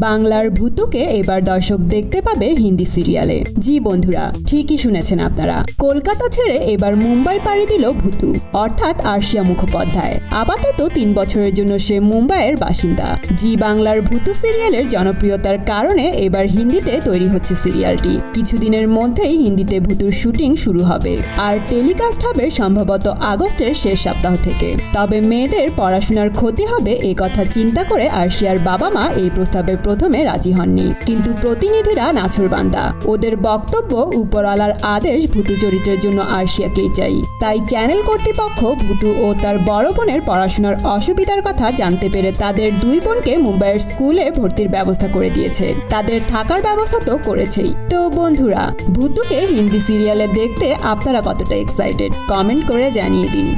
বাংলার ভূতুকে এবার দর্শক দেখতে পাবে হিন্দি সিরিয়ালে। জি বন্ধুরা, ঠিকই শুনেছেন আপনারা। কলকাতা ছেড়ে এবার মুম্বাই পাড়ি দিল ভূতু, অর্থাৎ আরশিয়া মুখোপাধ্যায়। আপাতত তিন বছরের জন্য সে মুম্বাইয়ের বাসিন্দা। জি বাংলার ভূতু সিরিয়ালের জনপ্রিয়তার কারণে এবার হিন্দিতে তৈরি হচ্ছে সিরিয়ালটি। কিছুদিনের মধ্যেই হিন্দিতে ভূতুর শুটিং শুরু হবে। আর টেলিকাস্ট হবে সম্ভবত আগস্টের শেষ সপ্তাহ থেকে। তবে মেয়েদের পড়াশোনার ক্ষতি হবে এ কথা চিন্তা করে আরশিয়ার বাবা মা এই প্রস্তাবে প্রথমে রাজি হননি। কিন্তু প্রতিনিধিরা নাছরবান্দা ওদের বক্তব্য উপরওয়ালার আদেশ ভূতু চরিত্রের জন্য আরশিয়াকেই চাই। তাই চ্যানেল কর্তৃপক্ষ ভূতু ও তার বড় বোনের পড়াশোনার অসুবিধার কথা জানতে পেরে তাদের দুই বোনকে মুম্বাইয়ের স্কুলে ভর্তির ব্যবস্থা করে দিয়েছে। তাদের থাকার ব্যবস্থা তো করেছেই। তো বন্ধুরা, ভূতুকে হিন্দি সিরিয়ালে দেখতে আপনারা কতটা এক্সাইটেড কমেন্ট করে জানিয়ে দিন।